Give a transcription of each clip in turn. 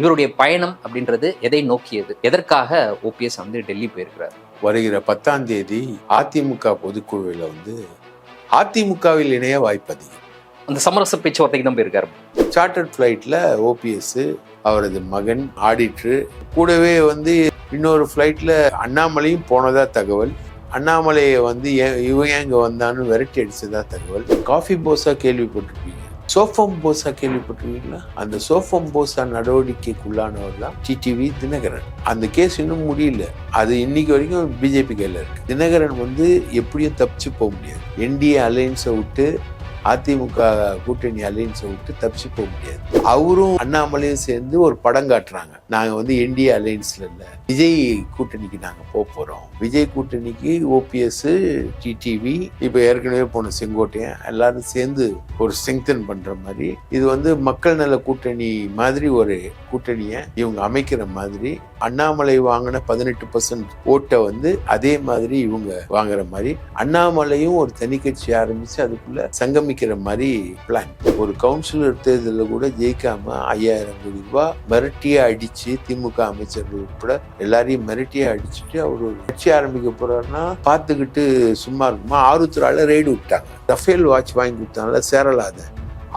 இவருடைய பயணம் அப்படின்றது எதை நோக்கியது? எதற்காக ஓபிஎஸ் வந்து டெல்லி போயிருக்கிறார்? வருகிற பத்தாம் தேதி அதிமுக பொதுக்குழுவில் வந்து அதிமுகவில் இணைய வாய்ப்பு அதிகம். அந்த சமரச பேச்சுவார்த்தைக்கு தான் போயிருக்காரு. சார்ட்டர்ட் ஃப்ளைட்டில் ஓபிஎஸ் அவரது மகன் ஆடிட்ரு கூடவே வந்து இன்னொரு ஃப்ளைட்டில் அண்ணாமலையும் போனதா தகவல். அண்ணாமலையை வந்து இவன் இங்கே வந்தான்னு விரட்டி அடிச்சதா தகவல். காஃபி போஸா கேள்விப்பட்டிருப்பீங்க. சோஃபம் போஸா கேள்விப்பட்டிருக்கீங்களா? அந்த சோஃபம் போஸா நடவடிக்கைக்குள்ளானவர் தான் டிடிவி தினகரன். அந்த கேஸ் இன்னும் முடியல. அது இன்னைக்கு வரைக்கும் பிஜேபி கையில் இருக்கு. தினகரன் வந்து எப்படியும் தப்பிச்சு போக முடியாது. என்டிஏ அலையன்ஸை விட்டு அதிமுக கூட்டணி அலையன்ஸை விட்டு தப்பிச்சு போக முடியாது. அவரும் அண்ணாமலையும் சேர்ந்து ஒரு படம் காட்டுறாங்க. நாங்கள் வந்து என்டிஏ அலையன்ஸில் இல்லை. விஜய் கூட்டணிக்கு நாங்கள் போக போகிறோம் விஜய் கூட்டணிக்கு ஓபிஎஸ்ஸு டிடிவி இப்போ ஏற்கனவே போன செங்கோட்டையன் எல்லாரும் சேர்ந்து ஒரு ஸ்ட்ரெங்தன் பண்ணுற மாதிரி இது வந்து மக்கள் நல கூட்டணி மாதிரி ஒரு கூட்டணியை இவங்க அமைக்கிற மாதிரி அண்ணாமலை வாங்கின பதினெட்டு பர்சன்ட் ஓட்டை வந்து அதே மாதிரி இவங்க வாங்குற மாதிரி அண்ணாமலையும் ஒரு தனி கட்சி ஆரம்பித்து அதுக்குள்ள சங்கமிக்கிற மாதிரி பிளான் ஒரு கவுன்சிலர் தேர்தலில் கூட ஜெயிக்காமல் ஐயாயிரம் கோடி ரூபாய் மிரட்டியாக அடிச்சு திமுக அமைச்சர்கள் உட்பட எல்லாரையும் மிரட்டியே அடிச்சுட்டு அவர் ஒரு கட்சி ஆரம்பிக்க போறாருன்னா பார்த்துக்கிட்டு சும்மா இருக்குமா? ஆருத்ரால ரெய்டு விட்டாங்க. ரஃபேல் வாட்ச் வாங்கி கொடுத்தனால சேரலாத.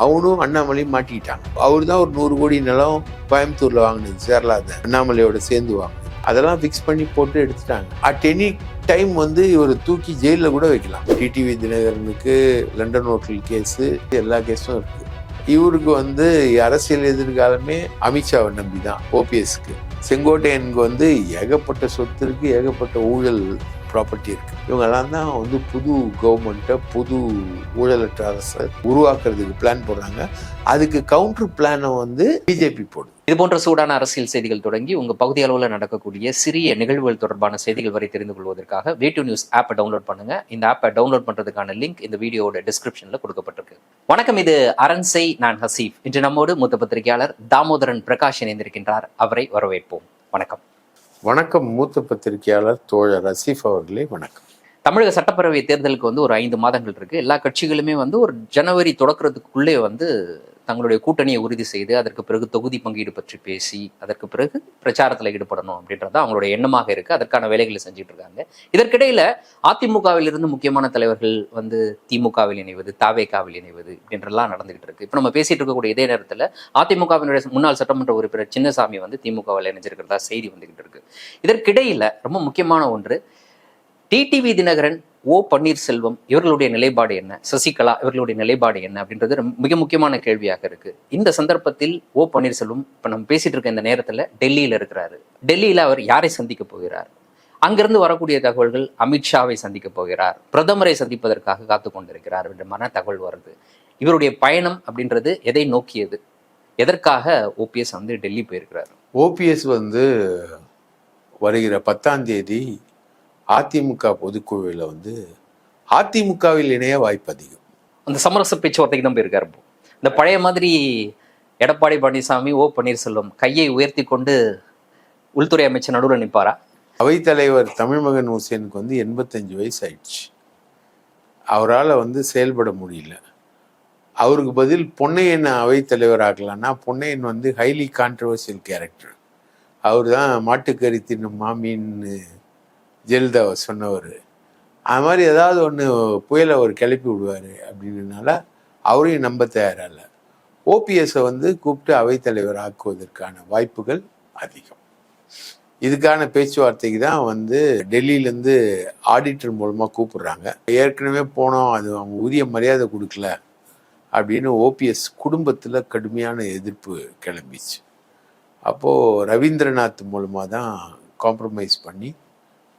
அவனும் அண்ணாமலையும் மாட்டிக்கிட்டாங்க. அவர் தான் ஒரு நூறு கோடி நிலம் கோயம்புத்தூர்ல வாங்கினது சேரலாத. அண்ணாமலையோட சேர்ந்து வாங்க அதெல்லாம் ஃபிக்ஸ் பண்ணி போட்டு எடுத்துட்டாங்க. அட் எனி டைம் வந்து இவர் தூக்கி ஜெயிலில் கூட வைக்கலாம். டிடிவி தினகரனுக்கு லண்டன் ஹோட்டல் கேஸு எல்லா கேஸும் இருக்குது இவருக்கு வந்து அரசியல் எதிர்காலமே அமித்ஷாவை நம்பி தான் ஓபிஎஸ்க்கு செங்கோட்டையனுக்கு வந்து ஏகப்பட்ட சொத்து இருக்குது ஏகப்பட்ட ஊழல் ப்ராப்பர்ட்டி இருக்கு. இவங்கெல்லாம் தான் வந்து புது கவர்மெண்ட்டை புது ஊழலற்ற அரசை உருவாக்குறதுக்கு பிளான் போடுறாங்க. அதுக்கு கவுண்டர் பிளானை வந்து பிஜேபி போடுது. இது போன்ற சூடான அரசியல் செய்திகள் தொடங்கி உங்க பகுதி அளவில் நடக்கக்கூடிய சிறிய நிகழ்வுகள் தொடர்பான செய்திகள் வரை தெரிந்து கொள்வதற்காக வீட்டு நியூஸ் ஆப்பை டவுன்லோட் பண்ணுங்க. இந்த ஆப்பை டவுன்லோட் பண்றதுக்கான லிங்க் இந்த வீடியோட டிஸ்கிரிப்ஷன்ல கொடுக்கப்பட்டிருக்கு. வணக்கம் இது அரண்சை நான் ஹசீப். இன்று நம்மோடு மூத்த பத்திரிகையாளர் தாமோதரன் பிரகாஷ் இணைந்திருக்கின்றார். அவரை வரவேற்போம். வணக்கம். வணக்கம் மூத்த பத்திரிகையாளர் தோழர் ரசீஃப் அவர்களே வணக்கம். தமிழக சட்டப்பேரவை தேர்தலுக்கு வந்து ஒரு ஐந்து மாதங்கள் இருக்கு. எல்லா கட்சிகளுமே வந்து ஒரு ஜனவரி தொடக்கிறதுக்குள்ளே வந்து தங்களுடைய கூட்டணியை உறுதி செய்து அதற்கு பிறகு தொகுதி பங்கீடு பற்றி பேசி அதற்கு பிறகு பிரச்சாரத்தில் ஈடுபடணும் அப்படின்றது அவங்களுடைய எண்ணமாக இருக்கு. அதற்கான வேலைகளை செஞ்சுட்டு இருக்காங்க. இதற்கிடையில அதிமுகவில் இருந்து முக்கியமான தலைவர்கள் வந்து திமுகவில் இணைவது தாவேகாவில் இணைவது அப்படின்றலாம் நடந்துகிட்டு இருக்கு. இப்போ நம்ம பேசிட்டு இருக்கக்கூடிய இதே நேரத்தில் அதிமுகவினுடைய முன்னாள் சட்டமன்ற உறுப்பினர் சின்னசாமி வந்து திமுகவில் இணைஞ்சிருக்கிறதா செய்தி வந்துகிட்டு இருக்கு. இதற்கிடையில ரொம்ப முக்கியமான ஒன்று டிடிவி தினகரன் ஓ பன்னீர்செல்வம் இவர்களுடைய நிலைப்பாடு என்ன? சசிகலா இவர்களுடைய நிலைப்பாடு என்ன? அப்படின்றது ரொம்ப- மிக முக்கியமான கேள்வியாக இருக்கு. இந்த சந்தர்ப்பத்தில் ஓ பன்னீர்செல்வம் இப்போ நம்ம பேசிட்டு இருக்க இந்த நேரத்தில் டெல்லியில் இருக்கிறாரு. டெல்லியில் அவர் யாரை சந்திக்க போகிறார்? அங்கிருந்து வரக்கூடிய தகவல்கள் அமித்ஷாவை சந்திக்க போகிறார். பிரதமரை சந்திப்பதற்காக காத்து கொண்டிருக்கிறார் என்ற தகவல் வருது. இவருடைய பயணம் அப்படின்றது எதை நோக்கியது? எதற்காக ஓபிஎஸ் வந்து டெல்லி போயிருக்கிறார்? ஓபிஎஸ் வந்து வருகிற பத்தாம் தேதி அதிமுக பொதுக்குழுவில் வந்து அதிமுகவில் இணைய வாய்ப்பு அதிகம். அந்த சமரச பேச்சுவார்த்தைக்கு தான் போயிருக்காரு இந்த பழைய மாதிரி எடப்பாடி பழனிசாமி ஓ பன்னீர்செல்வம் கையை உயர்த்தி கொண்டு உள்துறை அமைச்சர் நடுவில் நிற்பாரா அவைத்தலைவர் தமிழ்மகன் ஹுசேனுக்கு வந்து எண்பத்தஞ்சு வயசு ஆயிடுச்சு. அவரால் வந்து செயல்பட முடியல. அவருக்கு பதில் பொன்னையன் அவைத்தலைவர் ஆக்கலாம்னா பொன்னையன் வந்து ஹைலி கான்ட்ரவர்சியல் கேரக்டர் அவர் தான் மாட்டுக்கறி தின்னும் மாமின்னு ஜெயலலிதா சொன்னவர் அது மாதிரி ஏதாவது ஒன்று புயலை அவர் கிளப்பி விடுவார் அப்படின்றனால அவரையும் நம்ப தயாரால ஓபிஎஸ்ஸை வந்து கூப்பிட்டு அவைத்தலைவர் ஆக்குவதற்கான வாய்ப்புகள் அதிகம். இதுக்கான பேச்சுவார்த்தைக்கு தான் வந்து டெல்லியிலேருந்து ஆடிட்டர் மூலமாக கூப்பிடுறாங்க. ஏற்கனவே போனோம் அது அவங்க உரிய மரியாதை கொடுக்கல அப்படின்னு ஓபிஎஸ் குடும்பத்தில் கடுமையான எதிர்ப்பு கிளம்பிச்சு. அப்போது ரவீந்திரநாத் மூலமாக தான் காம்ப்ரமைஸ் பண்ணி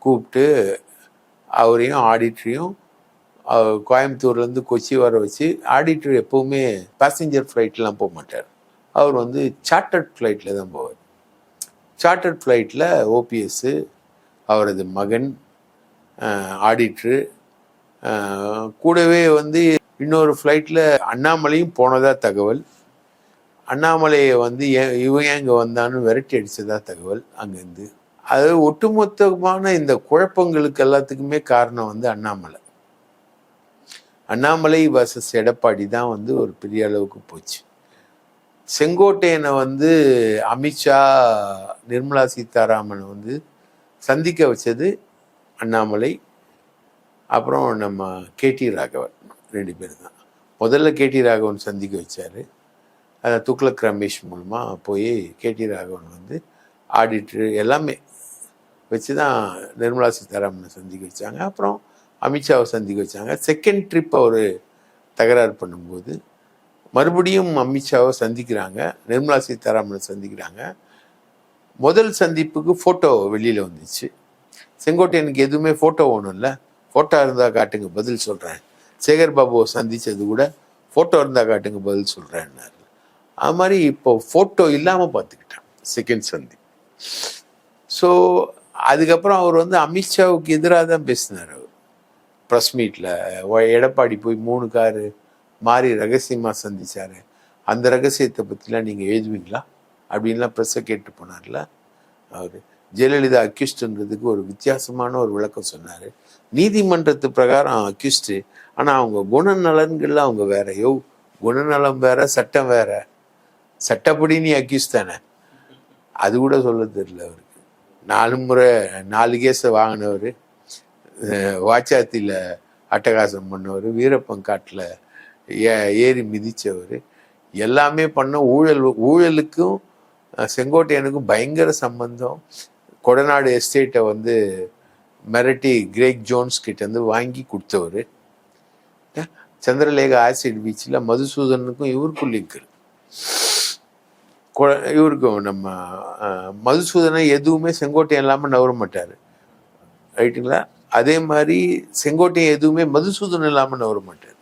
கூப்பிட்டு அவரையும் ஆடிட்டரையும் கோயம்புத்தூர்லேருந்து கொச்சி வர வச்சு ஆடிட்டர் எப்போவுமே பேசஞ்சர் ஃப்ளைட்லாம் போக மாட்டார். அவர் வந்து சார்ட்டர்ட் ஃப்ளைட்டில் தான் போவார். சார்ட்டர்ட் ஃப்ளைட்டில் ஓபிஎஸ்ஸு அவரது மகன் ஆடிட்ரு கூடவே வந்து இன்னொரு ஃப்ளைட்டில் அண்ணாமலையும் போனதாக தகவல். அண்ணாமலையை வந்து ஏன் இவன் ஏன் இங்கே வந்தான்னு விரட்டி அடித்ததாக தகவல் அங்கேருந்து அது ஒட்டுமொத்தமான இந்த குழப்பங்களுக்கு எல்லாத்துக்குமே காரணம் வந்து அண்ணாமலை. அண்ணாமலை வர்சஸ் எடப்பாடி தான் வந்து ஒரு பெரிய அளவுக்கு போச்சு. செங்கோட்டையனை வந்து அமித்ஷா நிர்மலா சீதாராமன் வந்து சந்திக்க வச்சது அண்ணாமலை அப்புறம் நம்ம கேடி ராகவன் ரெண்டு பேர் தான். முதல்ல கேடி ராகவன் சந்திக்க வச்சார். அதை துக்ளக் ரமேஷ் மூலமாக போய் கேடி ராகவன் வந்து ஆடிட்ரு எல்லாமே வச்சு தான் நிர்மலா சீதாராமனை சந்திக்க வச்சாங்க. அப்புறம் அமித்ஷாவை சந்திக்க வச்சாங்க. செகண்ட் ட்ரிப் அவர் தகராறு பண்ணும்போது மறுபடியும் அமித்ஷாவை சந்திக்கிறாங்க. நிர்மலா சீதாராமனை சந்திக்கிறாங்க. முதல் சந்திப்புக்கு ஃபோட்டோ வெளியில் வந்துச்சு. செங்கோட்டையனுக்கு எதுவுமே ஃபோட்டோ ஒன்றும் இல்லை ஃபோட்டோ இருந்தால் காட்டுங்க பதில் சொல்கிறேன் சேகர் பாபுவை சந்தித்தது கூட ஃபோட்டோ இருந்தால் காட்டுங்க பதில் சொல்கிறேன்னாரு அது மாதிரி இப்போ ஃபோட்டோ இல்லாமல் பார்த்துக்கிட்டான் செகண்ட் சந்தி ஸோ அதுக்கப்புறம் அவர் வந்து அமித்ஷாவுக்கு எதிராக தான் பேசினார். அவர் ப்ரெஸ் மீட்டில் எடப்பாடி போய் மூணு காரு மாறி ரகசியமாக சந்திச்சாரு. அந்த ரகசியத்தை பற்றிலாம் நீங்கள் எழுதுவீங்களா? அப்படின்லாம் ப்ரெஸ்ஸை கேட்டு போனார்ல அவர். ஜெயலலிதா அக்யூஸ்டுன்றதுக்கு ஒரு வித்தியாசமான ஒரு விளக்கம் சொன்னார். நீதிமன்றத்து பிரகாரம் அக்யூஸ்டு ஆனால் அவங்க குணநலன்கள்ல அவங்க வேற. யோ குணநலம் வேற சட்டம் வேற. சட்டப்படி நீ அக்யூஸ் தானே? அது கூட சொல்ல தெரியல அவருக்கு. நாலு முறை நாலு கேஸை வாங்கினவர். வாச்சாத்தியில் அட்டகாசம் பண்ணவர் வீரப்பங்காட்டில் ஏ ஏறி மிதித்தவர் எல்லாமே பண்ண ஊழல் ஊழலுக்கும் செங்கோட்டையனுக்கும் பயங்கர சம்பந்தம். கொடநாடு எஸ்டேட்டை வந்து மிரட்டி கிரேக் ஜோன்ஸ் கிட்ட வாங்கி கொடுத்தவர். சந்திரலேகா ஆசிட் பீச்சில் மதுசூதனுக்கும் இவருக்கும் லிங்க் இருக்கு கொ- இவருக்கும் நம்ம மதுசூதனை எதுவுமே செங்கோட்டையன் இல்லாமல் நவர மாட்டார். ரைட்டுங்களா? அதே மாதிரி செங்கோட்டையன் எதுவுமே மதுசூதன் இல்லாமல் நவர மாட்டார்.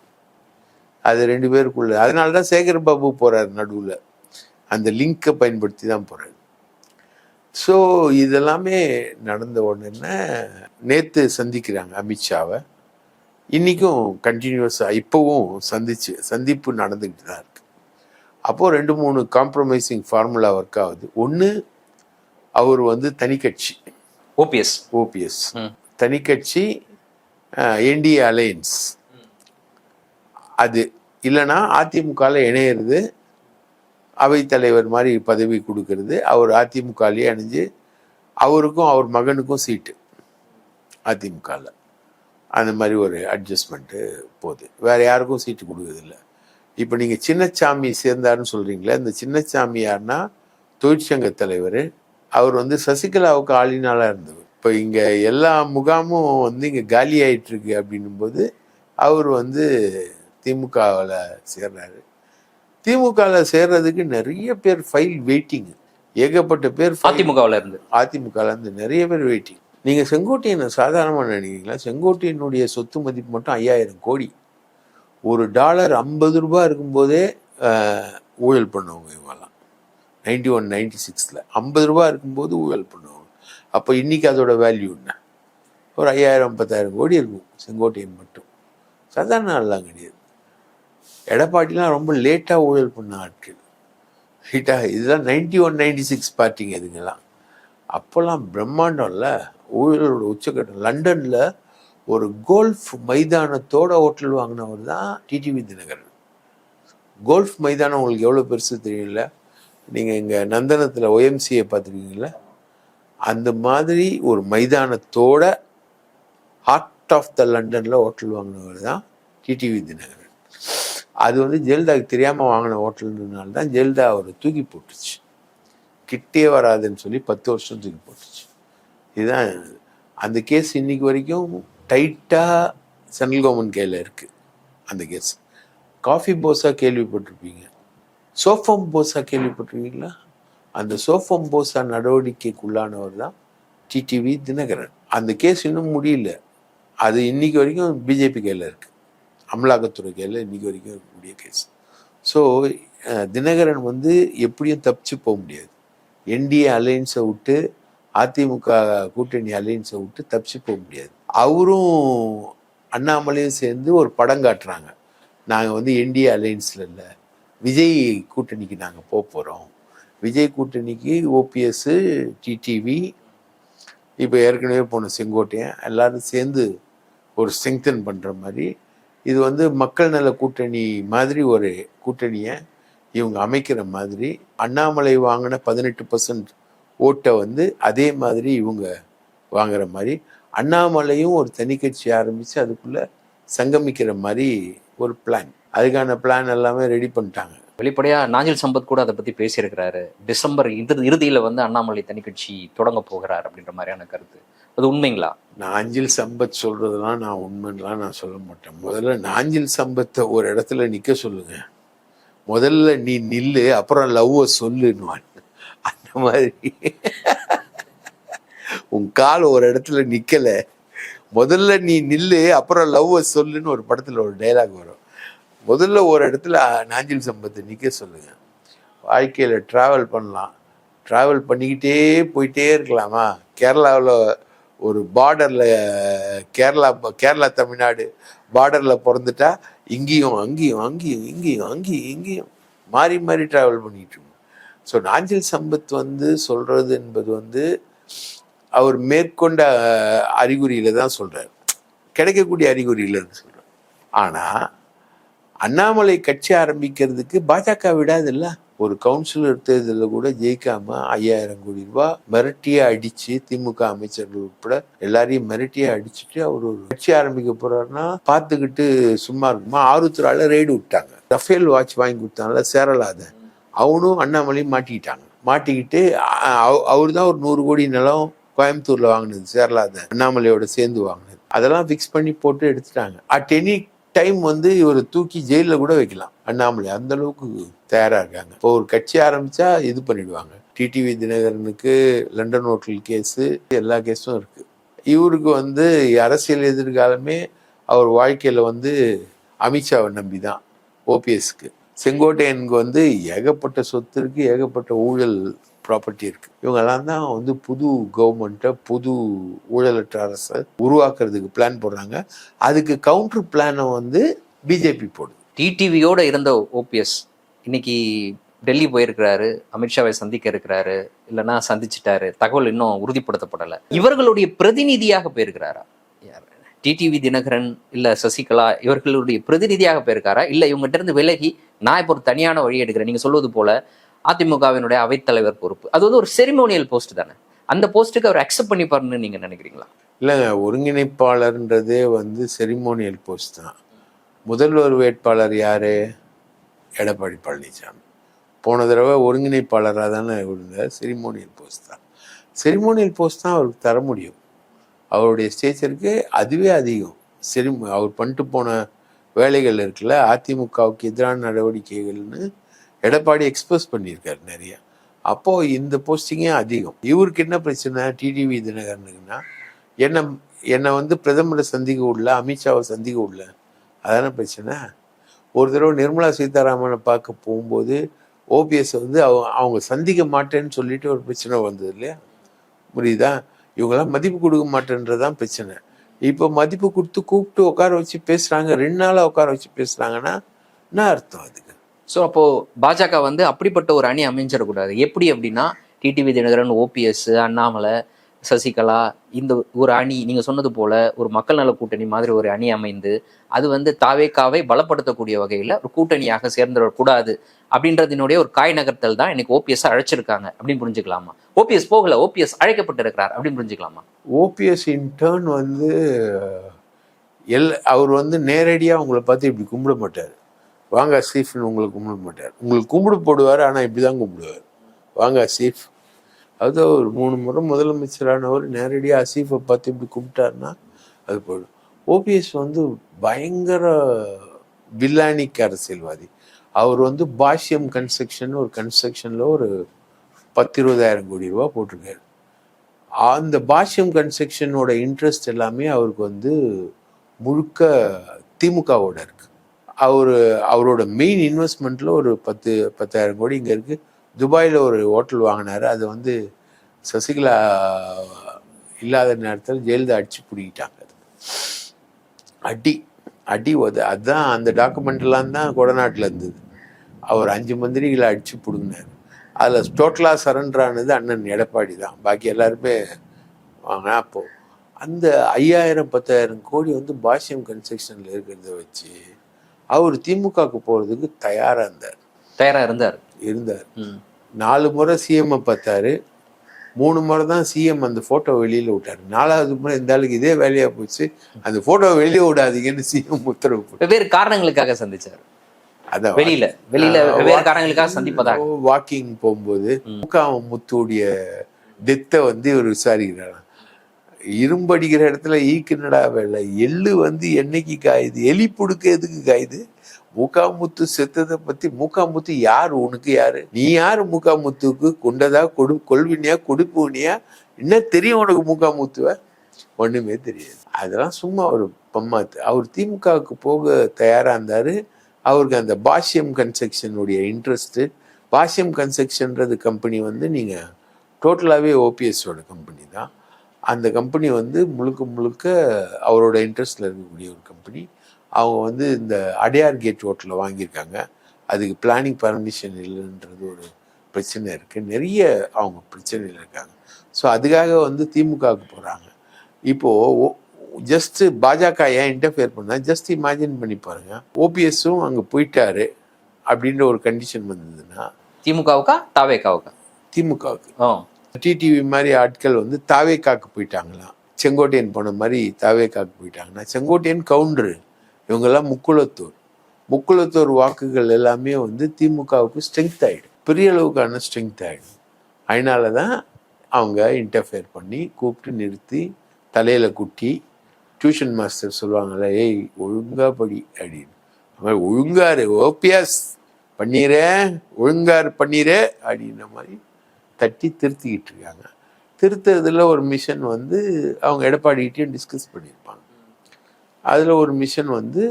அது ரெண்டு பேருக்குள்ள. அதனால தான் சேகர் பாபு போகிறார் நடுவில். அந்த லிங்கை பயன்படுத்தி தான் போகிறார் ஸோ இதெல்லாமே நடந்த உடனே நேற்று சந்திக்கிறாங்க அமித்ஷாவை. இன்றைக்கும் கண்டினியூஸாக இப்போவும் சந்திச்சு சந்திப்பு நடந்துக்கிட்டு தான் அப்போது ரெண்டு மூணு காம்ப்ரமைசிங் ஃபார்முலா ஒர்க் ஆகுது. ஒன்று அவர் வந்து தனிக்கட்சி ஓபிஎஸ் ஓபிஎஸ். தனிக்கட்சி என்டிஏ அலையன்ஸ் அது இல்லைன்னா அதிமுகவில் இணையிறது அவைத்தலைவர் மாதிரி பதவி கொடுக்கறது அவர் அதிமுகலேயே அணிஞ்சு அவருக்கும் அவர் மகனுக்கும் சீட்டு அதிமுகவில் அந்த மாதிரி ஒரு அட்ஜஸ்ட்மெண்ட்டு போகுது வேற யாருக்கும் சீட்டு கொடுக்கறதில்ல. இப்போ நீங்கள் சின்னச்சாமி சேர்ந்தாருன்னு சொல்கிறீங்களே இந்த சின்னச்சாமி யாருன்னா தொழிற்சங்க தலைவர். அவர் வந்து சசிகலாவுக்கு ஆளினாலாக இருந்தவர். இப்போ இங்கே எல்லா முகாமும் வந்து இங்கே காலி ஆயிட்டு இருக்கு அப்படின்னும் போது அவர் வந்து திமுகவில் சேர்றாரு. திமுகவில் சேர்றதுக்கு நிறைய பேர் ஃபைல் வெயிட்டிங். ஏகப்பட்ட பேர் அதிமுகவுல இருந்து. அதிமுகல இருந்து நிறைய பேர் வெயிட்டிங். நீங்க செங்கோட்டையனை சாதாரணமா நினைக்கிறீங்களா? செங்கோட்டையனுடைய சொத்து மதிப்பு மட்டும் ஐயாயிரம் கோடி. ஒரு டாலர் ஐம்பது ரூபா இருக்கும்போதே ஊழல் பண்ணுவாங்க இவங்கெல்லாம். நைன்டி ஒன் நைன்டி சிக்ஸில் ஐம்பது ரூபாய் இருக்கும்போது ஊழல் பண்ணுவாங்க. அப்போ இன்றைக்கி அதோட வேல்யூ என்ன? ஒரு ஐயாயிரம் பத்தாயிரம் கோடி இருக்கும். செங்கோட்டையன் மட்டும். சாதாரண ஆள்லாம் கிடையாது. எடப்பாடிலாம் ரொம்ப லேட்டாக ஊழல் பண்ண ஆட்கள். ஹீட்டாக இதெல்லாம் நைன்டி ஒன் நைன்டி சிக்ஸ் பார்ட்டிங்க இதுங்கெல்லாம். அப்போல்லாம் பிரம்மாண்டம்ல. ஊழலோட உச்சக்கட்டம். லண்டனில் ஒரு கோல்ஃப் மைதானத்தோட ஹோட்டல் வாங்கினவர் தான் டிடிவி தினகரன் கோல்ஃப் மைதானம் உங்களுக்கு எவ்வளோ பெருசு தெரியல? நீங்கள் இங்கே நந்தனத்தில் ஒயம்சியை பார்த்துருக்கீங்களா அந்த மாதிரி ஒரு மைதானத்தோட ஹார்ட் ஆஃப் த லண்டனில் ஹோட்டல் வாங்கினவர் தான் டிடிவி தினகரன் அது வந்து ஜெயலலிதாவுக்கு தெரியாமல் வாங்கின ஹோட்டல்ன்றதுனால தான் ஜெயலலிதா அவரை தூக்கி போட்டுச்சு. கிட்டே வராதுன்னு சொல்லி பத்து வருஷம் தூக்கி போட்டுச்சு. இதுதான் அந்த கேஸ் இன்னைக்கு வரைக்கும் டைட்டாக சென்ட்ரல் கவர்மெண்ட் கையில் இருக்குது அந்த கேஸ் காஃபி போஸா கேள்விப்பட்டிருப்பீங்க. சோஃபம் போஸா கேள்விப்பட்டிருக்கீங்களா? அந்த சோஃபம் போஸா நடவடிக்கைக்குள்ளானவர் தான் டிடிவி தினகரன். அந்த கேஸ் இன்னும் முடியல. அது இன்னைக்கு வரைக்கும் பிஜேபி கையில் இருக்குது அமலாக்கத்துறை கையில் இன்னைக்கு வரைக்கும் இருக்கக்கூடிய கேஸ் ஸோ தினகரன் வந்து எப்படியும் தப்பிச்சு போக முடியாது. என்டிஏ அலையன்ஸை விட்டு அதிமுக கூட்டணி அலையன்ஸை விட்டு தப்பிச்சு போக முடியாது. அவரும் அண்ணாமலையும் சேர்ந்து ஒரு படம் காட்டுறாங்க. நாங்கள் வந்து என்டிஏ அலையன்ஸில் இல்லை. விஜய் கூட்டணிக்கு நாங்கள் போக போகிறோம் விஜய் கூட்டணிக்கு ஓபிஎஸ்ஸு டிடிவி இப்போ ஏற்கனவே போன செங்கோட்டையன் எல்லாரும் சேர்ந்து ஒரு ஸ்ட்ரெங்தன் பண்ணுற மாதிரி. இது வந்து மக்கள் நல கூட்டணி மாதிரி ஒரு கூட்டணியை இவங்க அமைக்கிற மாதிரி. அண்ணாமலை வாங்கின பதினெட்டு பர்சன்ட் ஓட்டை வந்து அதே மாதிரி இவங்க வாங்குற மாதிரி. அண்ணாமலையும் ஒரு தனி கட்சி ஆரம்பித்து அதுக்குள்ள சங்கமிக்கிற மாதிரி ஒரு பிளான் அதுக்கான பிளான் எல்லாமே ரெடி பண்ணிட்டாங்க. வெளிப்படையா நாஞ்சில் சம்பத் கூட அதை பத்தி பேசியிருக்கிறாரு. டிசம்பர் இறுதி இறுதியில வந்து அண்ணாமலை தனி கட்சி தொடங்க போகிறார் அப்படின்ற மாதிரியான கருத்து. அது உண்மைங்களா? நாஞ்சில் சம்பத் சொல்றதெல்லாம் நான் உண்மைலாம் நான் சொல்ல மாட்டேன். முதல்ல நாஞ்சில் சம்பத்தை ஒரு இடத்துல நிக்க சொல்லுங்க. முதல்ல நீ நில்லு அப்புறம் லவ்வை சொல்லுன்னுவான். அந்த மாதிரி. உன் கால் ஒரு இடத்துல நிக்கல. முதல்ல நீ நில்லு அப்புறம் லவ்வை சொல்லுன்னு ஒரு படத்துல ஒரு டைலாக் வரும். முதல்ல ஒரு இடத்துல நாஞ்சில் சம்பத்தை நிக்க சொல்லுங்க. வாழ்க்கையில டிராவல் பண்ணலாம். டிராவல் பண்ணிக்கிட்டே போயிட்டே இருக்கலாமா? கேரளாவில் ஒரு பார்டரில் கேரளா கேரளா தமிழ்நாடு பார்டரில் பிறந்துட்டா இங்கேயும் அங்கேயும் அங்கேயும் இங்கேயும் அங்கேயும் இங்கேயும் மாறி மாறி டிராவல் பண்ணிட்டு இருக்கோம். ஸோ நாஞ்சில் சம்பத் வந்து சொல்றது என்பது வந்து அவர் மேற்கொண்ட அறிகுறியில் அறிகுறியில தான் சொல்றாரு. கிடைக்கக்கூடிய அறிகுறியில சொல்கிறார் சொல்றாரு. ஆனா அண்ணாமலை கட்சி ஆரம்பிக்கிறதுக்கு பாஜக விடாதுல்ல? ஒரு கவுன்சிலர் தேர்தலில் கூட ஜெயிக்காம ஐயாயிரம் கோடி ரூபாய் மிரட்டியே அடிச்சு திமுக அமைச்சர்கள் உட்பட எல்லாரையும் மிரட்டியே அடிச்சுட்டு அவர் ஒரு கட்சி ஆரம்பிக்க போறாருன்னா பார்த்துக்கிட்டு சும்மா இருக்குமா? ஆருத்ரால ரெய்டு விட்டாங்க. ரஃபேல் வாட்ச் வாங்கி கொடுத்தாங்கல்ல சேரலாத. அவனும் அண்ணாமலையும் மாட்டிக்கிட்டாங்க. மாட்டிக்கிட்டு அவர் தான் ஒரு நூறு கோடி நிலம் கோயம்புத்தூர்ல வாங்கினது சேரலாத அண்ணாமலையோட சேர்ந்து வாங்கினது. அதெல்லாம் ஃபிக்ஸ் பண்ணி போட்டு எடுத்துட்டாங்க. அட் எனி டைம் வந்து இவர் தூக்கி ஜெயிலில் கூட வைக்கலாம். அண்ணாமலை அந்த அளவுக்கு தயாராக இருக்காங்க இப்போ ஒரு கட்சி ஆரம்பிச்சா இது பண்ணிடுவாங்க. டிடிவி தினகரனுக்கு லண்டன் ஹோட்டல் கேஸு எல்லா கேஸும் இருக்கு. இவருக்கு வந்து அரசியல் எதிர்காலமே அவர் வாழ்க்கையில் வந்து அமித்ஷாவை நம்பி தான் ஓபிஎஸ்க்கு செங்கோட்டையனுக்கு வந்து ஏகப்பட்ட சொத்து இருக்கு ஏகப்பட்ட ஊழல் ப்ராப்பர்ட்டி இருக்குது இவங்கெல்லாம் தான் வந்து புது கவர்மெண்ட்டை புது ஊழலற்ற அரசை உருவாக்குறதுக்கு பிளான் போடுறாங்க. அதுக்கு கவுண்டர் பிளானை வந்து பிஜேபி போடுது. டிடிவியோட இருந்த ஓபிஎஸ் இன்னைக்கு டெல்லி போயிருக்கிறாரு அமித்ஷாவை சந்திக்க இருக்கிறாரு இல்லைன்னா சந்திச்சிட்டாரு தகவல் இன்னும் உறுதிப்படுத்தப்படலை. இவர்களுடைய பிரதிநிதியாக போயிருக்கிறாரா? யார்? டிடிவி தினகரன் இல்லை சசிகலா இவர்களுடைய பிரதிநிதியாக போயிருக்காரா? இல்லை இவங்ககிட்ட இருந்து விலகி நான் இப்போ ஒரு தனியான வழி எடுக்கிறேன். நீங்கள் சொல்வது போல அதிமுகவினுடைய அவைத்தலைவர் பொறுப்பு. அது வந்து ஒரு செரிமோனியல் போஸ்ட் தானே. அந்த போஸ்ட்டுக்கு அவர் அக்செப்ட் பண்ணிப்பாருன்னு நீங்க நினைக்கிறீங்களா? இல்லைங்க ஒருங்கிணைப்பாளர்ன்றதே வந்து செரிமோனியல் போஸ்ட் தான். முதல்வர் வேட்பாளர் யாரு? எடப்பாடி பழனிசாமி போன தடவை ஒருங்கிணைப்பாளராக தானே இருந்தார் செரிமோனியல் போஸ்ட் தான். செரிமோனியல் போஸ்ட் தான் அவருக்கு தர முடியும். அவருடைய ஸ்டேச்சருக்கு அதுவே அதிகம். செரி அவர் பண்ணிட்டு போன வேலைகள் இருக்குல்ல அதிமுகவுக்கு எதிரான நடவடிக்கைகள்னு எடப்பாடி எக்ஸ்பிரஸ் பண்ணியிருக்காரு நிறைய. அப்போ இந்த போஸ்டிங்கே அதிகம். இவருக்கு என்ன பிரச்சனை? டிடிவி தினகரனுக்குன்னா என்ன என்னை வந்து பிரதமரை சந்திக்க விடல அமித்ஷாவை சந்திக்க விடல. அதான பிரச்சனை? ஒரு தடவை நிர்மலா சீதாராமனை பார்க்க போகும்போது ஓபிஎஸ் வந்து அவங்க அவங்க சந்திக்க மாட்டேன்னு சொல்லிட்டு ஒரு பிரச்சனை வந்தது இல்லையா? புரியுதா? இவங்கெல்லாம் மதிப்பு கொடுக்க மாட்டேன்றதான் பிரச்சனை. இப்போ மதிப்பு கொடுத்து கூப்பிட்டு உட்கார வச்சு பேசுகிறாங்க ரெண்டு நாளாக உட்கார வச்சு பேசுகிறாங்கன்னா என்ன அர்த்தம் அதுக்கு? ஸோ அப்போது பாஜக வந்து அப்படிப்பட்ட ஒரு அணி அமைஞ்சிடக்கூடாது. எப்படி அப்படின்னா டிடிவி தினகரன் ஓபிஎஸ் அண்ணாமலை சசிகலா இந்த ஒரு அணி நீங்கள் சொன்னது போல் ஒரு மக்கள் நல கூட்டணி மாதிரி ஒரு அணி அமைந்து அது வந்து தாவேக்காவை பலப்படுத்தக்கூடிய வகையில் ஒரு கூட்டணியாக சேர்ந்துடக்கூடாது அப்படின்றதினுடைய ஒரு காய் நகர்த்தல் தான் இன்னைக்கு ஓபிஎஸ் அழைச்சிருக்காங்க. அப்படின்னு புரிஞ்சுக்கலாமா? ஓபிஎஸ் போகல ஓபிஎஸ் அழைக்கப்பட்டிருக்கிறார் அப்படின்னு புரிஞ்சுக்கலாமா? ஓபிஎஸ் இன்டர்ன் வந்து எல் அவர் வந்து நேரடியாக உங்களை பார்த்து இப்படி கும்பிட மாட்டார். வாங்க சீஃப்னு உங்களை கும்பிட மாட்டார். உங்களுக்கு கும்பிடு போடுவார் ஆனால் இப்படி தான் கும்பிடுவார். வாங்க சீஃப். அது ஒரு மூணு முறை முதலமைச்சரானவர் நேரடியாக அசீஃபை பார்த்து இப்படி கும்பிட்டாருன்னா அது போயிடும். ஓபிஎஸ் வந்து பயங்கர வில்லானிக் அரசியல்வாதி. அவர் வந்து பாஷ்யம் கன்ஸ்ட்ரக்ஷன் ஒரு கன்ஸ்ட்ரக்ஷனில் ஒரு பத்து இருபதாயிரம் கோடி ரூபா போட்டிருக்காரு. அந்த பாஷ்யம் கன்ஸ்ட்ரக்ஷனோட இன்ட்ரெஸ்ட் எல்லாமே அவருக்கு வந்து முழுக்க திமுகவோட இருக்குது அவர் அவரோட மெயின் இன்வெஸ்ட்மெண்ட்டில் ஒரு பத்து பத்தாயிரம் கோடி இங்கே இருக்குது துபாயில் ஒரு ஹோட்டல் வாங்கினாரு. அதை வந்து சசிகலா இல்லாத நேரத்தில் ஜெயலலிதா அடிச்சு பிடிக்கிட்டாங்க அடி அடி உத அதுதான் அந்த டாக்குமெண்ட்லாம் தான் கொடநாட்டில் இருந்தது. அவர் அஞ்சு மந்திரிகளை அடித்து பிடுங்கினார். அதில் டோட்டலாக சரண்டர் ஆனது அண்ணன் எடப்பாடி தான். பாக்கி எல்லாருமே வாங்கினா அப்போது அந்த ஐயாயிரம் பத்தாயிரம் கோடி வந்து பாஷ்யம் கன்ஸ்ட்ரக்ஷனில் இருக்கிறத வச்சு அவர் திமுகவுக்கு போகிறதுக்கு தயாராக இருந்தார். தயாரா இருந்தார். இருந்தார். நாலு முறை சிஎம் பார்த்தாரு. மூணு முறை தான் சிஎம் அந்த போட்டோ வெளியில விட்டாரு. நாலாவது முறை இந்த ஆளுக்கு இதே வேலையா போச்சு. அந்த போட்டோ வெளியே விடாதீங்கன்னு சிஎம் உத்தரவு. வெவ்வேறு காரணங்களுக்காக சந்திச்சார். அதான் வெளியில. வெளியில வெவ்வேறு காரணங்களுக்காக சந்திப்பதாக வாக்கிங் போகும்போது முக்காம முத்துடைய டெத்தை வந்து இவர் விசாரிக்கிறாராம். இரும்படிக்கிற இடத்துல ஈக்குனடா வேலை. எள்ளு வந்து என்னைக்கு காயுது? எலி புடுக்க எதுக்கு காயுது? மூக்காமுத்து செத்ததை பத்தி மூக்காமுத்து யார்? உனக்கு யாரு? நீ யாரு மூக்காமுத்துக்கு? கொண்டதா கொடு கொள்வினியா கொடுப்புனியா? என்ன தெரியும் உனக்கு மூக்காமுத்துவ? ஒண்ணுமே தெரியாது. அதெல்லாம் சும்மா ஒரு பம்மாத்து. அவர் திமுகவுக்கு போக தயாரா இருந்தாரு. அவருக்கு அந்த பாஷ்யம் கன்ஸ்ட்ரக்ஷனுடைய இன்ட்ரெஸ்ட் பாஷ்யம் கன்ஸ்ட்ரக்ஷன்றது கம்பெனி வந்து நீங்க டோட்டலாகவே ஓபிஎஸோட கம்பெனி தான். அந்த கம்பெனி வந்து முழுக்க முழுக்க அவரோட இன்ட்ரெஸ்ட்ல இருக்கக்கூடிய ஒரு கம்பெனி அவங்க வந்து இந்த அடையார் கேட் ஹோட்டலில் வாங்கியிருக்காங்க. அதுக்கு பிளானிங் பர்மிஷன் இல்லைன்றது ஒரு பிரச்சனை இருக்குது நிறைய அவங்க பிரச்சனையில் இருக்காங்க. ஸோ அதுக்காக வந்து திமுகவுக்கு போகிறாங்க இப்போது ஜஸ்ட் பாஜக ஏன் இன்டர்ஃபியர் பண்ணா ஜஸ்ட் இமேஜின் பண்ணி பாருங்க. ஓபிஎஸும் அங்கே போயிட்டாரு அப்படின்ற ஒரு கண்டிஷன் வந்ததுன்னா திமுகவுக்கா தாவேக்காவுக்கா? திமுகவுக்கு. டிடிவி மாதிரி ஆட்கள் வந்து தாவேக்காக்கு போயிட்டாங்களாம். செங்கோட்டையன் போன மாதிரி தாவேக்காக்கு போயிட்டாங்கன்னா செங்கோட்டையன் கவுண்டரு. இவங்கெல்லாம் முக்குளத்தூர். முக்குளத்தூர் வாக்குகள் எல்லாமே வந்து திமுகவுக்கு ஸ்ட்ரென்த் ஆயிடும். பெரிய அளவுக்கான ஸ்ட்ரென்த் ஆகிடும் அதனால தான் அவங்க இன்டர்ஃபியர் பண்ணி கூப்பிட்டு நிறுத்தி தலையில் குட்டி டியூஷன் மாஸ்டர் சொல்லுவாங்கல்ல ஏய் ஒழுங்கா படி அப்படின்னு. அது மாதிரி ஒழுங்காரு ஓபிஎஸ் பண்ணிடுறேன் ஒழுங்காரு பண்ணிடு அப்படின்ற மாதிரி தட்டி திருத்திக்கிட்டு இருக்காங்க திருத்துறதுல ஒரு மிஷன் வந்து அவங்க எடப்பாடிகிட்டையும் டிஸ்கஸ் பண்ணியிருப்பாங்க. அதில் ஒரு மிஷன் வந்து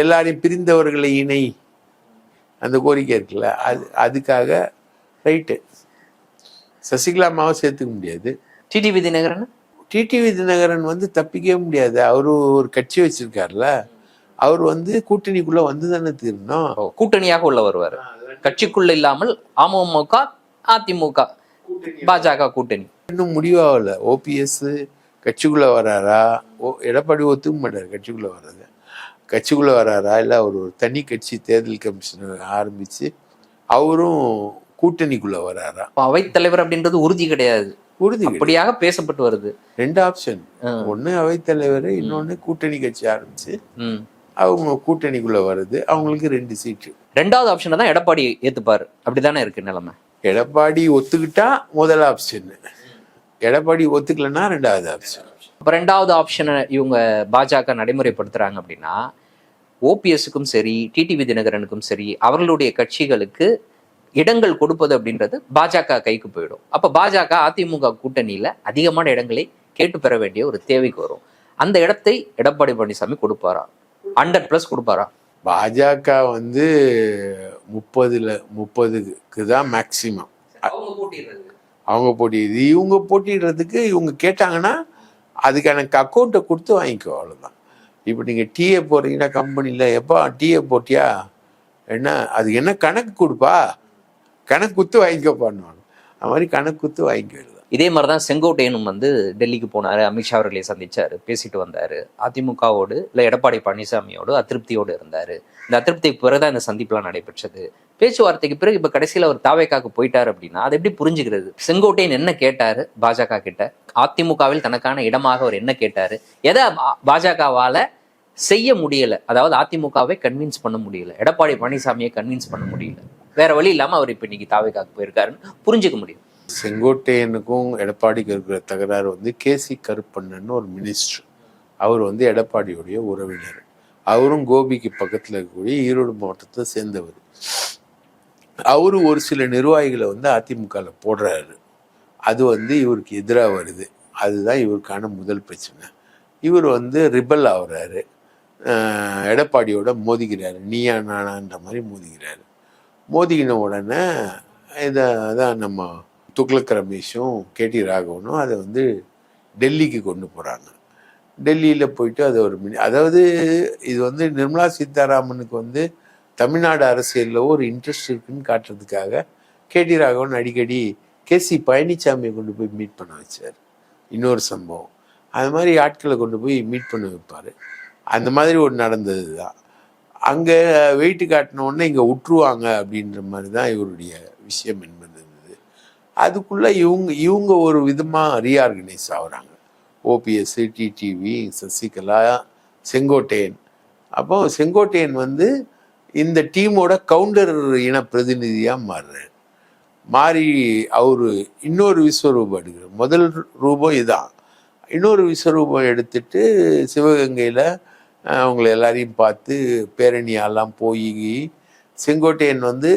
எல்லாரையும் பிரிந்தவர்களை இணை. அந்த கோரிக்கை இருக்குல்ல அது அதுக்காக ரைட்டு சசிகலா அம்மாவை சேர்த்துக்க முடியாது. டிடிவி தினகரன் டிடிவி தினகரன் வந்து தப்பிக்கவே முடியாது. அவரு ஒரு கட்சி வச்சிருக்காருல்ல. அவர் வந்து கூட்டணிக்குள்ள வந்து தானே தீரணும் கூட்டணியாக உள்ள வருவார். கட்சிக்குள்ள இல்லாமல் அமமுக அதிமுக. பாஜக கூட்டணி. இன்னும் முடிவாகல. ஓபிஎஸ் கட்சிக்குள்ள வராரா? ஓ எடப்பாடி ஒத்துக்க மாட்டார் கட்சிக்குள்ள வர்றது கட்சிக்குள்ள வராரா? இல்லை அவர் ஒரு தனி கட்சி தேர்தல் கமிஷனர் ஆரம்பிச்சு அவரும் கூட்டணிக்குள்ள வராரா? அப்ப அவைத்தலைவர் அப்படின்றது உறுதி கிடையாது. உறுதி. அப்படியாக பேசப்பட்டு வருது. ரெண்டு ஆப்ஷன். ஒண்ணு அவைத்தலைவர் இன்னொன்னு கூட்டணி கட்சி ஆரம்பிச்சு. அவங்க கூட்டணிக்குள்ள வருது அவங்களுக்கு ரெண்டு சீட்டு. ரெண்டாவது ஆப்ஷனை தான் எடப்பாடி ஏத்துப்பாரு. அப்படிதானே இருக்கு நிலைமை? எடப்பாடி ஒத்துக்கிட்டா முதல் ஆப்ஷன் எடப்பாடி ஒத்துக்கலைன்னா ரெண்டாவது ஆப்ஷன் அப்ப ரெண்டாவது ஆப்ஷனை இவங்க பாஜக நடைமுறைப்படுத்துறாங்க அப்படின்னா ஓபிஎஸ்க்கும் சரி டிடிவி தினகரனுக்கும் சரி அவர்களுடைய கட்சிகளுக்கு இடங்கள் கொடுப்பது அப்படின்றது பாஜக கைக்கு போயிடும். அப்ப பாஜக அதிமுக கூட்டணியில அதிகமான இடங்களை கேட்டு பெற வேண்டிய ஒரு தேவைக்கு வரும். அந்த இடத்தை எடப்பாடி பழனிசாமி கொடுப்பாரா? ஹண்ட்ரட் பிளஸ் கொடுப்பாரா? பாஜக வந்து முப்பதுல முப்பதுக்கு தான் மேக்சிமம் அவங்க போட்டிடுது. இவங்க போட்டிடுறதுக்கு இவங்க கேட்டாங்கன்னா அதுக்கான அக்கௌண்ட்டை கொடுத்து வாங்கிக்கோ அவ்வளோதான் இப்போ நீங்கள் டீயை போடுறீங்கன்னா கம்பெனியில் எப்பா டீயை போட்டியா? என்ன அது என்ன கணக்கு கொடுப்பா? கணக்கு குத்து வாங்கிக்கோப்பான்னு அது மாதிரி கணக்கு குத்து வாங்கிக்கிறது. இதே மாதிரி தான் செங்கோட்டையனும் வந்து டெல்லிக்கு போனார் அமித்ஷா அவர்களை சந்தித்தார் பேசிட்டு வந்தார். அதிமுகவோடு இல்லை எடப்பாடி பழனிசாமியோடு அதிருப்தியோடு இருந்தார். இந்த அதிருப்திக்கு பிறகுதான் இந்த சந்திப்புலாம் நடைபெற்றது. பேச்சுவார்த்தைக்கு பிறகு இப்போ கடைசியில் அவர் தாவேக்காக்கு போயிட்டாரு அப்படின்னா அதை எப்படி புரிஞ்சுக்கிறது? செங்கோட்டையன் என்ன கேட்டார் பாஜக கிட்ட? அதிமுகவில் தனக்கான இடமாக அவர் என்ன கேட்டார்? எதை பாஜகவால் செய்ய முடியல? அதாவது அதிமுகவை கன்வின்ஸ் பண்ண முடியல. எடப்பாடி பழனிசாமியை கன்வின்ஸ் பண்ண முடியல. வேற வழி இல்லாமல் அவர் இப்போ இன்னைக்கு தாவேக்காக்கு போயிருக்காருன்னு புரிஞ்சுக்க முடியும். செங்கோட்டையனுக்கும் எடப்பாடிக்கு இருக்கிற தகராறு வந்து கேசி கருப்பண்ணன் ஒரு மினிஸ்டர் அவர் வந்து எடப்பாடியுடைய உறவினர். அவரும் கோபிக்கு பக்கத்தில் இருக்கக்கூடிய ஈரோடு மாவட்டத்தை சேர்ந்தவர். அவரு ஒரு சில நிர்வாகிகளை வந்து அதிமுகவில் போடுறாரு. அது வந்து இவருக்கு எதிராக வருது. அதுதான் இவருக்கான முதல் பிரச்சனை. இவர் வந்து ரிபல் ஆகுறாரு. எடப்பாடியோட மோதிக்கிறாரு. நீயா நானான்ற மாதிரி மோதிக்கிறாரு. மோதிக்கின உடனே இதை அதான் நம்ம துக்ளக் ரமேஷும் கேடி ராகவனும் அதை வந்து டெல்லிக்கு கொண்டு போகிறாங்க டெல்லியில் போயிட்டு அது ஒரு மினி அதாவது இது வந்து நிர்மலா சீதாராமனுக்கு வந்து தமிழ்நாடு அரசியலில் ஒரு இன்ட்ரெஸ்ட் இருக்குன்னு காட்டுறதுக்காக கேடி ராகவன் அடிக்கடி கேசி பழனிசாமியை கொண்டு போய் மீட் பண்ண வச்சார். இன்னொரு சம்பவம். அது மாதிரி ஆட்களை கொண்டு போய் மீட் பண்ண வைப்பார். அந்த மாதிரி ஒரு நடந்தது தான் அங்கே வெயிட் காட்டின உடனே இங்கே விட்டுருவாங்க அப்படின்ற மாதிரி தான் இவருடைய விஷயம் என்பது. அதுக்குள்ளே இவங்க இவங்க ஒரு விதமாக ரீஆர்கனைஸ் ஆகுறாங்க. OPS TTV Sasikala Sengottaiyan. அப்போ செங்கோட்டையன் வந்து இந்த டீமோட கவுண்டர் இன பிரதிநிதியாக மாறுறாரு. மாறி அவர் இன்னொரு விஸ்வரூபம் எடுக்கிறார். முதல் ரூபம் இதான். இன்னொரு விஸ்வரூபம் எடுத்துட்டு சிவகங்கையில் அவங்கள எல்லாரையும் பார்த்து பேரணியாலாம் போய் செங்கோட்டையன் வந்து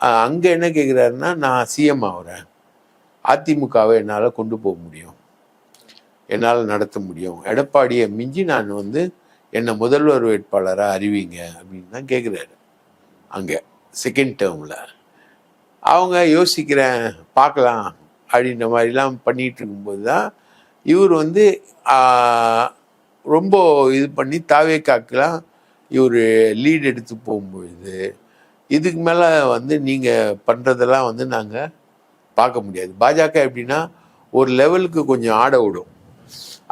அங்கே என்ன கேட்குறாருன்னா நான் சிஎம் ஆகிறேன் அதிமுகவை என்னால் கொண்டு போக முடியும். என்னால் நடத்த முடியும். எடப்பாடியை மிஞ்சி நான் வந்து என்னை முதல்வர் வேட்பாளராக அறிவிங்க அப்படின்னு தான் கேட்குறாரு அங்கே செகண்ட் டேர்மில் அவங்க யோசிக்கிறேன் பார்க்கலாம் அப்படின்ற மாதிரிலாம் பண்ணிகிட்டு இருக்கும்போது தான் இவர் வந்து ரொம்ப இது பண்ணி தாவேக்காக்கெலாம் இவர் லீட் எடுத்து போகும்பொழுது இதுக்கு மேலே வந்து நீங்கள் பண்ணுறதெல்லாம் வந்து நாங்கள் பார்க்க முடியாது. பாஜக எப்படின்னா ஒரு லெவலுக்கு கொஞ்சம் ஆட விடும்.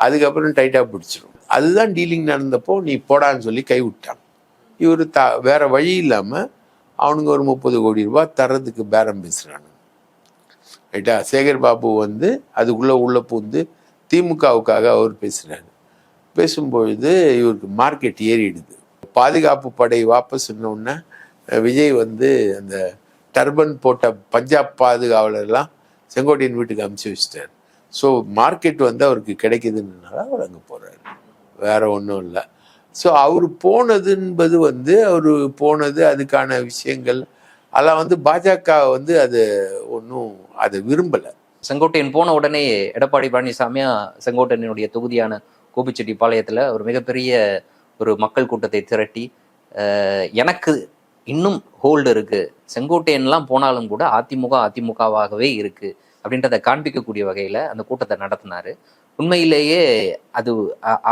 அதுக்கப்புறம் டைட்டாக பிடிச்சிரும். அதுதான் டீலிங் நடந்தப்போ நீ போடான்னு சொல்லி கை விட்டான். இவர் த வேறு வழி இல்லாமல் அவனுங்க ஒரு முப்பது கோடி ரூபா தர்றதுக்கு பேரம் பேசுகிறானுங்க ரைட்டா சேகர் பாபு வந்து அதுக்குள்ளே உள்ளே பூந்து திமுகவுக்காக அவர் பேசுகிறாரு பேசும்பொழுது இவருக்கு மார்க்கெட் ஏறிடுது. பாதுகாப்பு படை வாபஸ் உடனே விஜய் வந்து அந்த டர்பன் போட்ட பஞ்சாப் பாதுகாவலர்லாம் செங்கோட்டையின் வீட்டுக்கு அமுச்சு வச்சிட்டார். ஸோ மார்க்கெட் வந்து அவருக்கு கிடைக்குதுன்றனால அவர் அங்கே போகிறாரு வேற ஒன்றும் இல்லை. ஸோ அவர் போனது என்பது வந்து அவர் போனது அதுக்கான விஷயங்கள் அதெல்லாம் வந்து பாஜக வந்து அது ஒன்றும் அதை விரும்பலை. செங்கோட்டையன் போன உடனே எடப்பாடி பழனிசாமியா செங்கோட்டையனுடைய தொகுதியான கோபிச்செட்டிப்பாளையத்துல ஒரு மிகப்பெரிய ஒரு மக்கள் கூட்டத்தை திரட்டி எனக்கு இன்னும் ஹோல்டு இருக்கு. செங்கோட்டையன்லாம் போனாலும் கூட அதிமுக அதிமுகவாகவே இருக்கு அப்படின்றத காண்பிக்கக்கூடிய வகையில அந்த கூட்டத்தை நடத்தினாரு. உண்மையிலேயே அது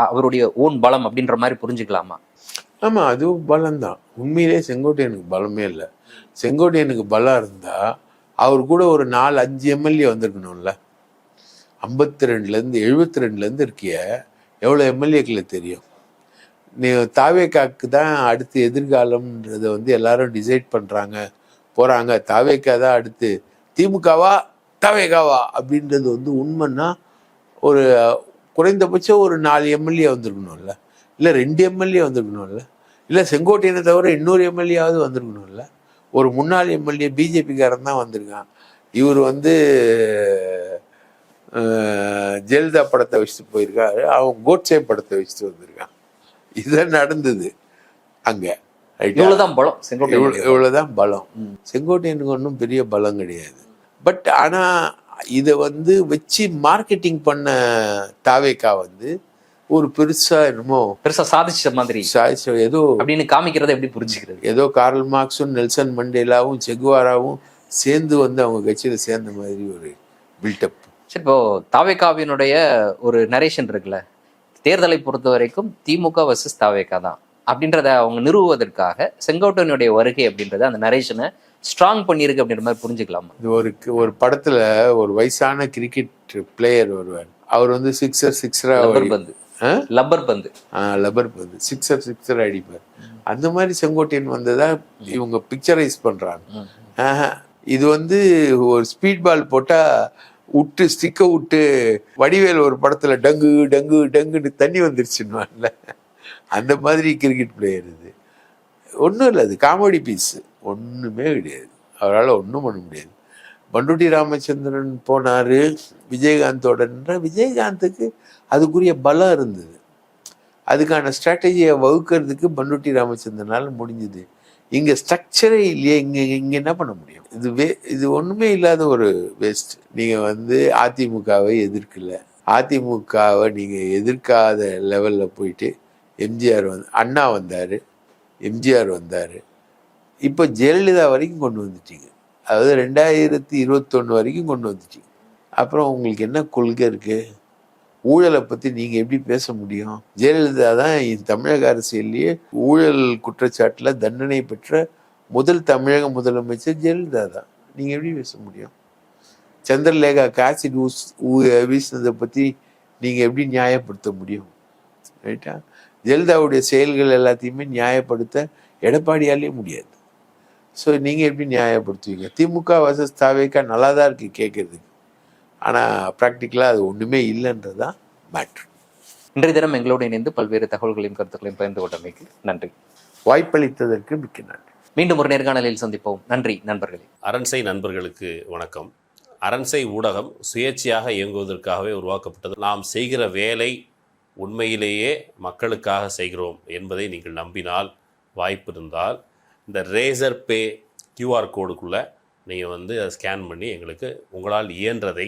அவருடைய ஓன் பலம் அப்படின்ற மாதிரி புரிஞ்சுக்கலாமா? ஆமாம் அதுவும் பலம்தான். உண்மையிலே செங்கோட்டையனுக்கு பலமே இல்லை. செங்கோட்டையனுக்கு பலம் இருந்தால் அவர் கூட ஒரு நாலு அஞ்சு எம்எல்ஏ வந்திருக்கணும்ல. ஐம்பத்தி ரெண்டுலேருந்து எழுபத்தி ரெண்டுலேருந்து இருக்கிய எவ்வளோ எம்எல்ஏக்களை தெரியும்? நீ தாவேக்காக்கு தான் அடுத்து எதிர்காலம்ன்றதை வந்து எல்லாரும் டிசைட் பண்ணுறாங்க போகிறாங்க தாவேக்கா தான் அடுத்து. திமுகவா? தாவேக்காவா? அப்படின்றது வந்து உண்மைன்னா ஒரு குறைந்தபட்சம் ஒரு நாலு எம்எல்ஏ வந்திருக்கணும்ல. இல்லை ரெண்டு எம்எல்ஏ வந்திருக்கணும்ல. இல்லை செங்கோட்டையனை தவிர இன்னொரு எம்எல்ஏவாவது வந்திருக்கணும்ல. ஒரு முன்னாள் எம்எல்ஏ பிஜேபிக்காரன் தான் வந்திருக்கான். இவர் வந்து ஜெயலலிதா படத்தை வச்சுட்டு போயிருக்காரு. அவன் கோட்சே படத்தை வச்சுட்டு வந்திருக்கான். இதுதான் நடந்தது. அங்க. ரைட்டா? இவ்வளவுதான் பலம். செங்கோட்டையன் இவ்வளவு- இவ்வளவுதான் பலம். செங்கோட்டையனுக்கு ஒன்றும் பெரிய பலம் கிடையாது. பட் ஆனா இதை வந்து வச்சு மார்க்கெட்டிங் பண்ண தாவேக்கா வந்து ஒரு பெருசா என்னமோ பெருசா சாதிச்ச மாதிரி. சாய்ஸ் ஏதோ அப்படின்னு காமிக்கிறத எப்படி புரிஞ்சுக்கிறது? ஏதோ கார்ல் மார்க்ஸும் நெல்சன் மண்டேலாவும் செகுவாராவும் சேர்ந்து வந்து அவங்க கட்சியில சேர்ந்த மாதிரி ஒரு பில்டப் சரி இப்போ தாவேகாவினுடைய ஒரு நரேஷன் இருக்குல்ல? தேர்தலை பொறுத்த வரைக்கும் திமுக வர்சஸ் தாவேகா தான் அப்படின்றத அவங்க நிறுவுவதற்காக செங்கோட்டையனுடைய வருகை அப்படின்றத அந்த நரேஷனை ஸ்ட்ராங் பண்ணியிருக்கு அப்படின்ற மாதிரி புரிஞ்சுக்கலாமா? இது ஒரு ஒரு படத்துல ஒரு வயசான கிரிக்கெட் பிளேயர் வருவார் அவர் வந்து சிக்ஸர் சிக்ஸரா பந்து. லப்பர் பந்து. லப்பர் பந்து. சிக்ஸர் சிக்ஸர் அடிப்பார். அந்த மாதிரி செங்கோட்டையன் வந்ததா இவங்க பிக்சரைஸ் பண்றாங்க. இது வந்து ஒரு ஸ்பீட் பால் போட்டா விட்டு ஸ்டிக்கை விட்டு வடிவேல் ஒரு படத்துல டங்கு டங்கு டங்குன்னு தண்ணி வந்துருச்சுன்னு அந்த மாதிரி கிரிக்கெட் பிளேயர் இது. ஒன்றும் இல்லை அது காமெடி பீஸு ஒன்றுமே கிடையாது. அவரால் ஒன்றும் பண்ண முடியாது. பண்டுட்டி ராமச்சந்திரன் போனார் விஜயகாந்தோடன்ற விஜயகாந்துக்கு அதுக்குரிய பலம் இருந்தது. அதுக்கான ஸ்ட்ராட்டஜியை வகுக்கிறதுக்கு பண்டுட்டி ராமச்சந்திரனால் முடிஞ்சுது. இங்கே ஸ்ட்ரக்சரே இல்லையே இங்கே இங்கே என்ன பண்ண முடியும்? இது வே இது ஒன்றுமே இல்லாத ஒரு வேஸ்ட் நீங்கள் வந்து அதிமுகவை எதிர்க்கல. அதிமுகவை நீங்கள் எதிர்க்காத லெவலில் போயிட்டு எம்ஜிஆர் வந்து அண்ணா வந்தார் எம்ஜிஆர் வந்தார். இப்போ ஜெயலலிதா வரைக்கும் கொண்டு வந்துட்டீங்க. அதாவது ரெண்டாயிரத்தி இருபத்தொன்று வரைக்கும் கொண்டு வந்துட்டீங்க. அப்புறம் உங்களுக்கு என்ன கொள்கை இருக்குது ஊழலை பற்றி நீங்கள் எப்படி பேச முடியும்? ஜெயலலிதா தான் தமிழக அரசியல்லையே ஊழல் குற்றச்சாட்டில் தண்டனை பெற்ற முதல் தமிழக முதலமைச்சர் ஜெயலலிதா தான். நீங்கள் எப்படி பேச முடியும்? சந்திரலேகா காசிட் ஊஸ் ஊ- வீசினதை பற்றி நீங்கள் எப்படி நியாயப்படுத்த முடியும்? ரைட்டா ஜெயலலிதாவுடைய செயல்கள் எல்லாத்தையுமே நியாயப்படுத்த எடப்பாடியாலே முடியாது. ஸோ நீங்கள் எப்படி நியாயப்படுத்துவீங்க? திமுக வர்சஸ் தாவேக்கா நல்லா தான் இருக்குது கேட்குறதுக்கு ஆனால் ப்ராக்டிக்கலாக அது ஒன்றுமே இல்லைன்றது தான் மேட்ரு இன்றைய தினம் எங்களோடு இணைந்து பல்வேறு தகவல்களையும் கருத்துக்களையும் பகிர்ந்து கொண்டமைக்கு நன்றி. வாய்ப்பளித்ததற்கு மிக்க நன்றி. மீண்டும் ஒரு நேர்காணலில் சந்திப்போம். நன்றி நண்பர்களே. அரண்சை நண்பர்களுக்கு வணக்கம். அரண்சை ஊடகம் சுயேட்சையாக இயங்குவதற்காகவே உருவாக்கப்பட்டது. நாம் செய்கிற வேலை உண்மையிலேயே மக்களுக்காக செய்கிறோம் என்பதை நீங்கள் நம்பினால் வாய்ப்பு இருந்தால் இந்த ரேசர் பே கியூஆர் கோடுக்குள்ளே நீங்கள் வந்து அதை ஸ்கேன் பண்ணி எங்களுக்கு உங்களால் இயன்றதை